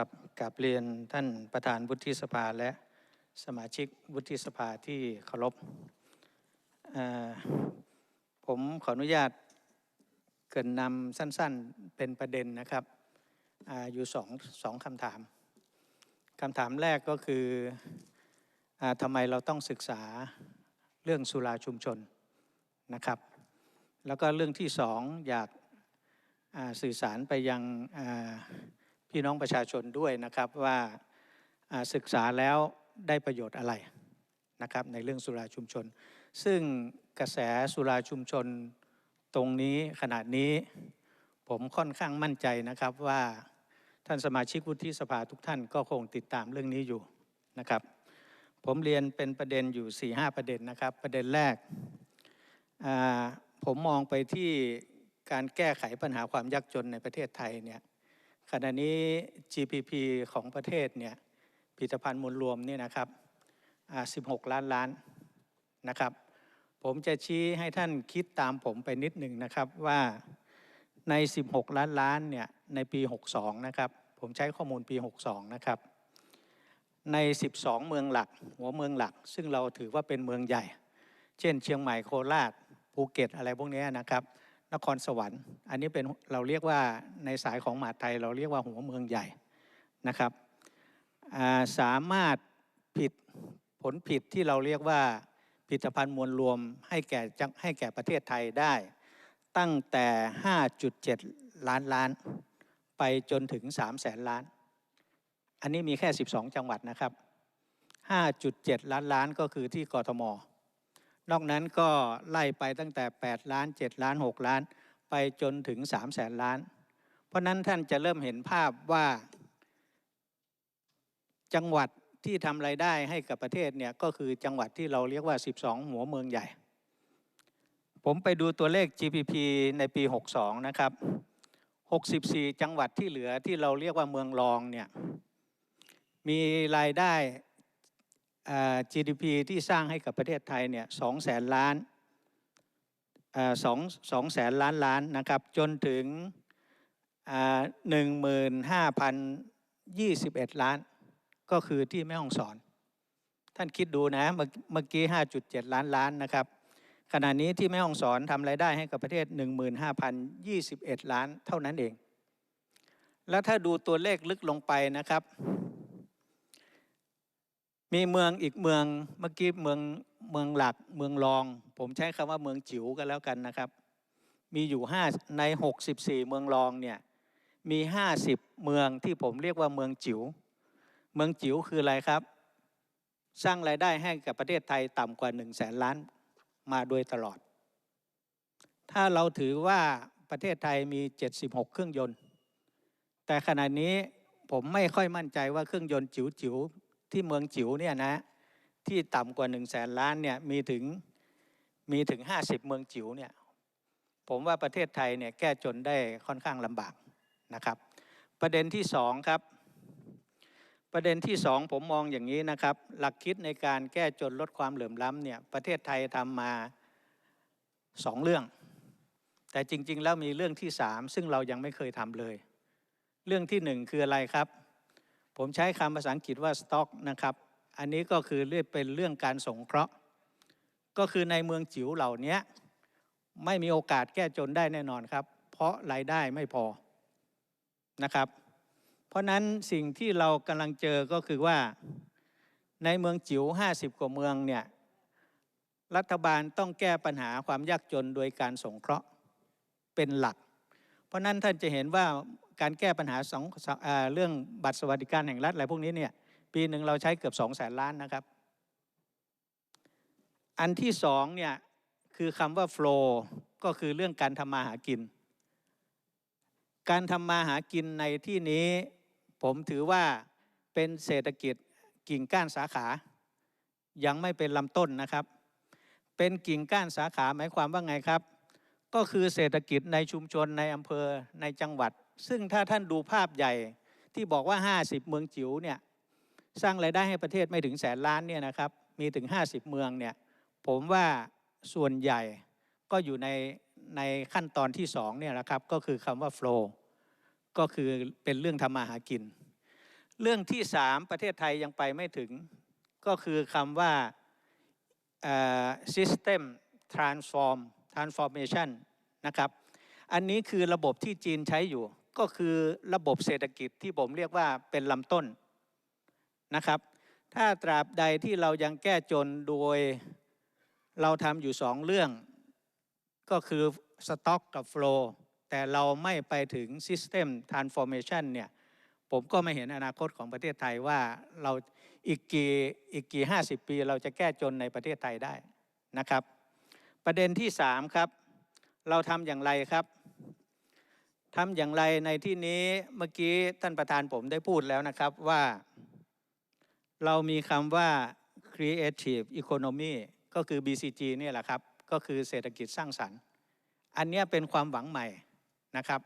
ครับกราบเรียนท่านประธานวุฒิสภาและสมาชิกวุฒิสภาที่เคารพผมขออนุญาตเกินนำสั้นๆเป็นประเด็นนะครับออยู่สองสองคำถามคำถามแรกก็คืออทำไมเราต้องศึกษาเรื่องสุราชุมชนนะครับ แล้วก็เรื่องที่สองอยากสื่อสารไปยังอ พี่น้องประชาชนด้วยนะครับว่าศึกษาแล้วได้ประโยชน์อะไรนะครับในเรื่องสุราชุมชน ซึ่งกระแสสุราชุมชนตรงนี้ขนาดนี้ผมค่อนข้างมั่นใจนะครับว่าท่านสมาชิกวุฒิสภาทุกท่านก็คงติดตามเรื่องนี้อยู่นะครับ ผมเรียนเป็นประเด็นอยู่ 4 5 ประเด็นนะครับ ประเด็นแรกผมมองไปที่การแก้ไขปัญหาความยากจนในประเทศไทยเนี่ย ขณะนี้ GPP ของประเทศเนี่ยผลิตภัณฑ์มูลรวมเนี่ยนะครับ16 ล้านล้านนะครับ ผมจะชี้ให้ท่านคิดตามผมไปนิดหนึ่งนะครับว่าใน 16 ล้านล้านเนี่ยในปี 62 นะครับ ผมใช้ข้อมูลปี 62 นะครับ ใน 12 เมืองหลัก หัวเมืองหลัก ซึ่งเราถือว่าเป็นเมืองใหญ่ เช่น เชียงใหม่โคราชภูเก็ตอะไรพวกนี้นะครับ นครสวรรค์ อันนี้เป็นเราเรียกว่าในสายของมหาไทยเราเรียกว่าหัวเมืองใหญ่นะครับสามารถผิดผลผิดที่เราเรียกว่าผลิตภัณฑ์มวลรวมให้แก่ให้แก่ประเทศไทยได้ ตั้งแต่ 5.7 ล้านล้าน ไปจนถึง 3 แสนล้าน อันนี้มีแค่ 12 จังหวัดนะครับ 5.7 ล้านล้านก็คือที่กทม นอกนั้นก็ไล่ไปตั้งแต่ 8 ล้าน 7 ล้าน 6 ล้าน ไปจนถึง3แสนล้าน เพราะนั้นท่านจะเริ่มเห็นภาพว่า จังหวัดที่ทำรายได้ให้กับประเทศเนี่ยก็คือจังหวัดที่เราเรียกว่า 12 หัวเมืองใหญ่ ผมไปดูตัวเลข GDP ในปี 62 นะครับ 64 จังหวัดที่เหลือที่เราเรียกว่าเมืองรองเนี่ยมีรายได้ GDP ที่สร้างให้กับประเทศไทยเนี่ยสองแสนล้านสองสองแสนล้านล้านนะครับจนถึงหนึ่งหมื่นห้าพันยี่สิบเอ็ดล้าน ก็คือที่แม่ฮ่องสอน ท่านคิดดูนะเมื่อกี้ห้าจุดเจ็ดล้านล้านนะครับขณะนี้ที่แม่ฮ่องสอนทำรายได้ให้กับประเทศ 15,021 ล้านเท่านั้นเอง แล้วถ้าดูตัวเลขลึกลงไปนะครับ มีเมืองอีกเมืองเมื่อกี้เมืองเมืองหลักเมืองรอง ผมใช้คำว่าเมืองจิ๋วกันแล้วกันนะครับ มีอยู่ห้าใน 64 เมืองรองเนี่ยมี 50 เมืองที่ผมเรียกว่าเมืองจิ๋วเมืองจิ๋วคืออะไรครับ สร้างรายได้ให้กับประเทศไทยต่ำกว่า1 0 0 0 0แสนล้านมาโดยตลอด ถ้าเราถือว่าประเทศไทยมี 76 เครื่องยนต์ แต่ขณะนี้ผมไม่ค่อยมั่นใจว่าเครื่องยนต์จิ๋วๆ ที่เมืองจิ๋วเนี่ยนะที่ต่ำกว่า1 0 0 0 0แสนล้านเนี่ยมีถึงมีถึง 50 เมืองจิ๋วเนี่ยผมว่าประเทศไทยเนี่ยแก้จนได้ค่อนข้างลำบากนะครับ ประเด็นที่สองครับ ประเด็นที่สองผมมองอย่างนี้นะครับ หลักคิดในการแก้จนลดความเหลื่อมล้ำเนี่ยประเทศไทยทำมาสองเรื่อง แต่จริง ๆ แล้วมีเรื่องที่สามซึ่งเรายังไม่เคยทำเลย เรื่องที่หนึ่งคืออะไรครับ ผมใช้คำภาษาอังกฤษว่า stock นะครับ อันนี้ก็คือเรียกเป็นเรื่องการสงเคราะห์ ก็คือในเมืองจิ๋วเหล่านี้ไม่มีโอกาสแก้จนได้แน่นอนครับ เพราะรายได้ไม่พอนะครับ เพราะนั้นสิ่งที่เรากำลังเจอก็คือว่าในเมืองจิ๋ว 50 กว่าเมืองเนี่ยรัฐบาลต้องแก้ปัญหาความยากจนโดยการสงเคราะห์เป็นหลัก เพราะนั้นท่านจะเห็นว่า การแก้ปัญหาสองเรื่องบัตรสวัสดิการแห่งรัฐอะไรพวกนี้เนี่ยปีหนึ่งเราใช้เกือบสองแสนล้านนะครับ อันที่สองเนี่ยคือคำว่า flow ก็คือเรื่องการทำมาหากิน การทำมาหากินในที่นี้ผมถือว่าเป็นเศรษฐกิจกิ่งก้านสาขา ยังไม่เป็นลำต้นนะครับ เป็นกิ่งก้านสาขาหมายความว่าไงครับ ก็คือเศรษฐกิจในชุมชนในอำเภอในจังหวัด ซึ่งถ้าท่านดูภาพใหญ่ที่บอกว่า 50 เมืองจิ๋วเนี่ยสร้างรายได้ให้ประเทศไม่ถึงแสนล้านเนี่ยนะครับมีถึง 50 เมืองเนี่ยผมว่าส่วนใหญ่ก็อยู่ในในขั้นตอนที่สองเนี่ยนะครับก็คือคำว่า flow ก็คือเป็นเรื่องทำมาหากิน เรื่องที่สามประเทศไทยยังไปไม่ถึง ก็คือคำว่า system transform transformation นะครับ อันนี้คือระบบที่จีนใช้อยู่ ก็คือระบบเศรษฐกิจที่ผมเรียกว่าเป็นลำต้นนะครับ ถ้าตราบใดที่เรายังแก้จนโดยเราทำอยู่สองเรื่อง ก็คือสต็อกกับโฟล์แต่เราไม่ไปถึง System Transformation เนี่ยผมก็ไม่เห็นอนาคตของประเทศไทยว่าเราอีกกี่อีกกี่ห้าสิบปีเราจะแก้จนในประเทศไทยได้นะครับ ประเด็นที่สามครับ เราทำอย่างไรครับ ทำอย่างไรในที่นี้เมื่อกี้ท่านประธานผมได้พูดแล้วนะครับว่า เรามีคำว่า creative economy ก็คือ BCG เนี่ยแหละครับ ก็คือเศรษฐกิจสร้างสรรค์ อันนี้เป็นความหวังใหม่นะครับ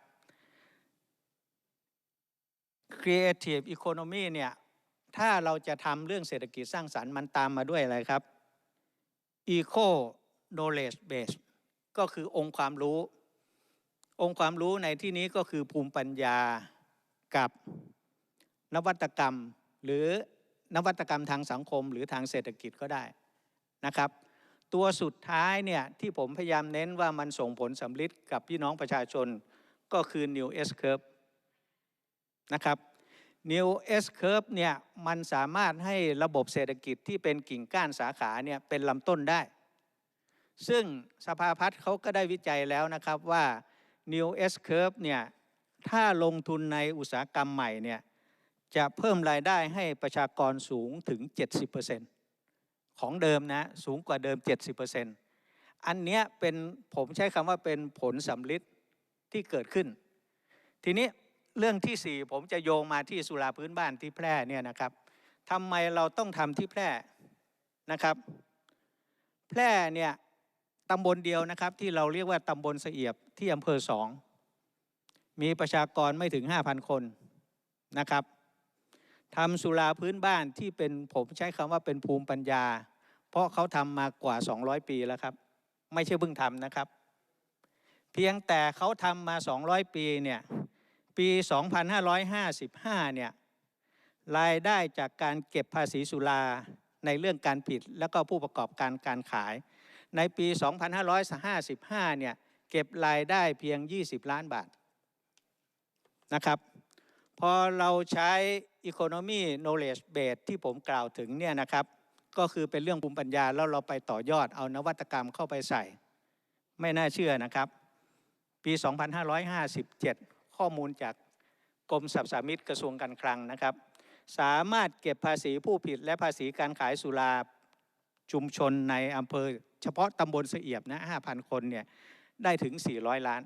Creative Economy เนี่ยถ้าเราจะทำเรื่องเศรษฐกิจสร้างสรรค์มันตามมาด้วยอะไรครับ Eco Knowledge Base ก็คือองค์ความรู้ องค์ความรู้ในที่นี้ก็คือภูมิปัญญากับนวัตกรรม หรือนวัตกรรมทางสังคม หรือทางเศรษฐกิจก็ได้นะครับ ตัวสุดท้ายเนี่ยที่ผมพยายามเน้นว่ามันส่งผลสำลิดกับพี่น้องประชาชนก็คือ New S Curve นะครับ New S Curve เนี่ยมันสามารถให้ระบบเศรษฐกิจที่เป็นกิ่งก้านสาขาเนี่ยเป็นลำต้นได้ ซึ่งสภาพัฒน์เขาก็ได้วิจัยแล้วนะครับว่า New S Curve เนี่ยถ้าลงทุนในอุตสาหกรรมใหม่เนี่ยจะเพิ่มรายได้ให้ประชากรสูงถึง 70%ของเดิมนะสูงกว่าเดิม 70%อันเนี้ยเป็นผมใช้คำว่าเป็นผลสำลิดที่เกิดขึ้น ทีนี้เรื่องที่สี่ผมจะโยงมาที่สุราพื้นบ้านที่แพร่เนี่ยนะครับทำไมเราต้องทำที่แพร่นะครับ แพร่เนี่ยตำบลเดียวนะครับที่เราเรียกว่าตำบลเสียบ ที่อำเภอสอง มีประชากรไม่ถึง 5,000 คนนะครับทำสุราพื้นบ้านที่เป็นผมใช้คำว่าเป็นภูมิปัญญา เพราะเขาทำมากว่า 200 ปีแล้วครับ ไม่ใช่เพิ่งทำนะครับ เพียงแต่เขาทำมา 200 ปีเนี่ยปี 2555 เนี่ยรายได้จากการเก็บภาษีสุราในเรื่องการผิด แล้วก็ผู้ประกอบการการขาย ในปี 2555 เนี่ย เก็บรายได้เพียง 20 ล้านบาทนะครับพอเราใช้ Economy Knowledge Base ที่ผมกล่าวถึงเนี่ยนะครับ ก็คือเป็นเรื่องภูมิปัญญาแล้วเราไปต่อยอดเอานวัตกรรมเข้าไปใส่ ไม่น่าเชื่อนะครับ ปี 2557 ข้อมูลจากกรมสรรพสามิตกระทรวงการคลังนะครับ สามารถเก็บภาษีผู้ผิดและภาษีการขายสุราชุมชนในอำเภอ เฉพาะตำบลเสียบนะ 5,000 คนเนี่ย ได้ถึง 400 ล้าน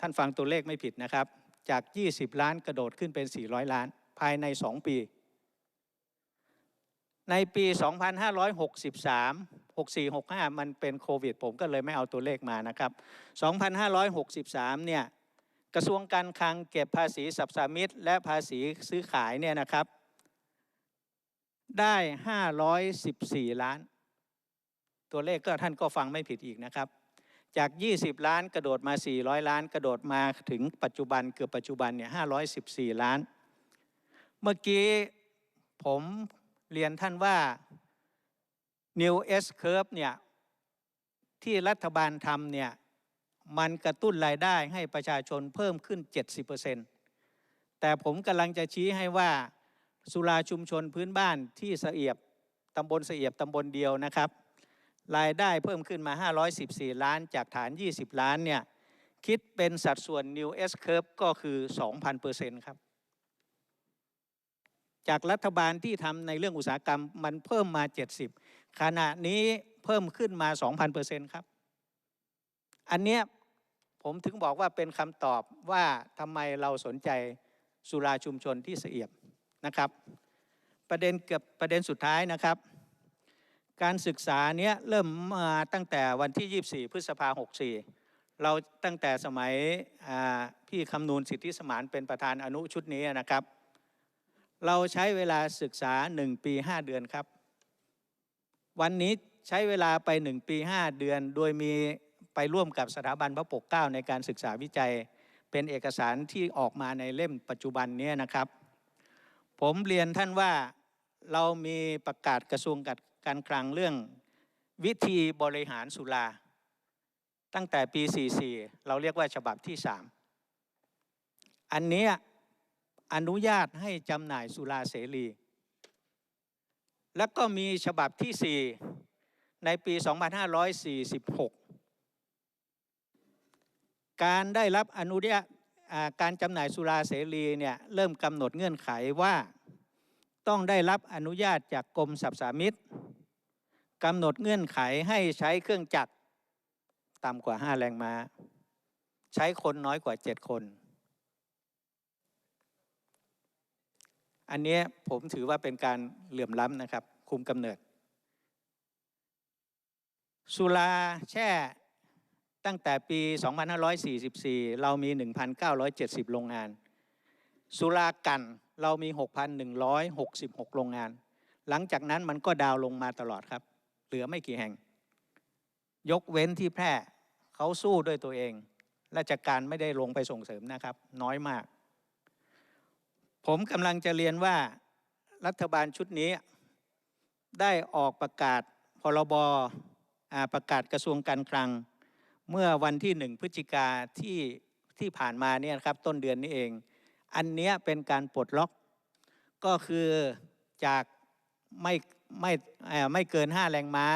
ท่านฟังตัวเลขไม่ผิดนะครับ จาก 20 ล้านกระโดดขึ้นเป็น 400 ล้าน ภายใน 2 ปี ในปี 2563 64 65 มันเป็นโควิด ผมก็เลยไม่เอาตัวเลขมานะครับ 2563 เนี่ยกระทรวงการคลังเก็บภาษีสรรพสามิตและภาษีซื้อขายเนี่ยนะครับ ได้ 514 ล้าน ตัวเลขก็ท่านก็ฟังไม่ผิดอีกนะครับ จาก 20 ล้านกระโดดมา 400 ล้าน กระโดดมาถึงปัจจุบันเกือบปัจจุบันเนี่ย514 ล้าน เมื่อกี้ผมเรียนท่านว่า New S Curve เนี่ยที่รัฐบาลทำเนี่ยมันกระตุ้นรายได้ให้ประชาชนเพิ่มขึ้น 70%แต่ผมกำลังจะชี้ให้ว่าสุราชุมชนพื้นบ้านที่เสียบตำบลเสียบตำบลเดียวนะครับ รายได้เพิ่มขึ้นมา 514 ล้านจากฐาน 20 ล้านเนี่ยคิดเป็นสัดส่วน New S Curve ก็คือ 2,000%ครับ จากรัฐบาลที่ทำในเรื่องอุตสาหกรรมมันเพิ่มมา 70 ขณะนี้เพิ่มขึ้นมา 2,000%ครับ อันเนี้ยผมถึงบอกว่าเป็นคำตอบว่าทำไมเราสนใจสุราชุมชนที่เสียบนะครับ ประเด็นเกือบประเด็นสุดท้ายนะครับ การศึกษาเนี้ยเริ่มมาตั้งแต่วันที่ 24 พฤษภา64เราตั้งแต่สมัยพี่คำนูนสิทธิสมานเป็นประธานอนุชุดนี้นะครับ เราใช้เวลาศึกษา 1 ปี 5 เดือนครับ วันนี้ใช้เวลาไป 1 ปี 5 เดือน โดยมีไปร่วมกับสถาบันพระปกเกล้าในการศึกษาวิจัย เป็นเอกสารที่ออกมาในเล่มปัจจุบันนี้นะครับ ผมเรียนท่านว่าเรามีประกาศกระทรวง การคลังเรื่องวิธีบริหารสุรา ตั้งแต่ปี 44 เราเรียกว่าฉบับที่ 3 อันนี้อนุญาตให้จำหน่ายสุราเสรี แล้วก็มีฉบับที่ 4 ในปี 2546 การได้รับอนุญาตการจำหน่ายสุราเสรีเนี่ยเริ่มกำหนดเงื่อนไขว่าต้องได้รับอนุญาตจากกรมสรรพสามิต กำหนดเงื่อนไขให้ใช้เครื่องจักรต่ำกว่า 5 แรงม้า ใช้คนน้อยกว่า 7 คน อันนี้ผมถือว่าเป็นการเหลื่อมล้ำนะครับ คุมกำเนิด สุราแช่ตั้งแต่ปี 2544 เรามี 1,970 โรงงาน สุรากันเรามี 6,166 โรงงาน หลังจากนั้นมันก็ดาวลงมาตลอดครับ เหลือไม่กี่แห่ง ยกเว้นที่แพร่เขาสู้ด้วยตัวเอง ราชการไม่ได้ลงไปส่งเสริมนะครับ น้อยมาก ผมกำลังจะเรียนว่ารัฐบาลชุดนี้ ได้ออกประกาศพรบประกาศกระทรวงการคลัง เมื่อวันที่หนึ่งพฤศจิกาที่ที่ผ่านมาเนี่ยครับต้นเดือนนี้เอง อันนี้เป็นการปลดล็อก ก็คือจากไม่ ไม่ไม่เกิน 5 แรงม้า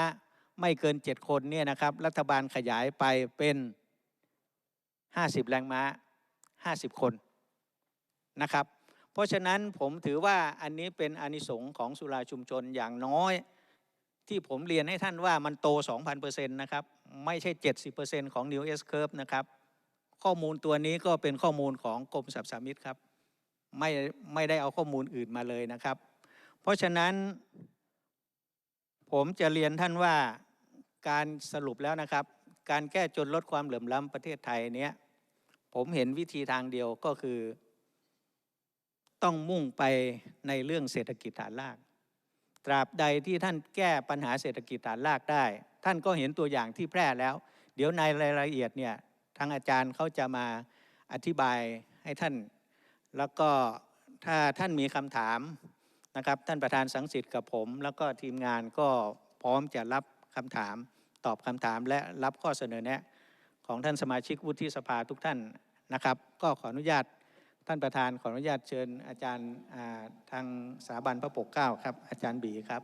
ไม่เกิน 7 คนเนี่ยนะครับ รัฐบาลขยายไปเป็น 50 แรงม้า 50 คนนะครับ เพราะฉะนั้นผมถือว่าอันนี้เป็นอนิสงส์ของสุราชุมชนอย่างน้อย ที่ผมเรียนให้ท่านว่ามันโต 2,000%นะครับ ไม่ใช่ 70%ของ New S Curve นะครับ ข้อมูลตัวนี้ก็เป็นข้อมูลของกรมสรรพสามิตครับ ไม่ไม่ได้เอาข้อมูลอื่นมาเลยนะครับ เพราะฉะนั้น ผมจะเรียนท่านว่าการสรุปแล้วนะครับ การแก้จนลดความเหลื่อมล้ำประเทศไทยเนี้ยผมเห็นวิธีทางเดียวก็คือ ต้องมุ่งไปในเรื่องเศรษฐกิจฐานราก ตราบใดที่ท่านแก้ปัญหาเศรษฐกิจฐานรากได้ ท่านก็เห็นตัวอย่างที่แพร่แล้ว เดี๋ยวในรายละเอียดเนี่ยทางอาจารย์เขาจะมาอธิบายให้ท่าน แล้วก็ถ้าท่านมีคำถาม นะครับท่านประธานสังสิทธิ์กับผม แล้วก็ทีมงานก็พร้อมจะรับคำถาม ตอบคำถามและรับข้อเสนอแนะของท่านสมาชิกวุฒิสภาทุกท่านนะครับ ก็ขออนุญาตท่านประธานขออนุญาตเชิญอาจารย์ทางสถาบันพระปกเกล้าครับอาจารย์บีครับ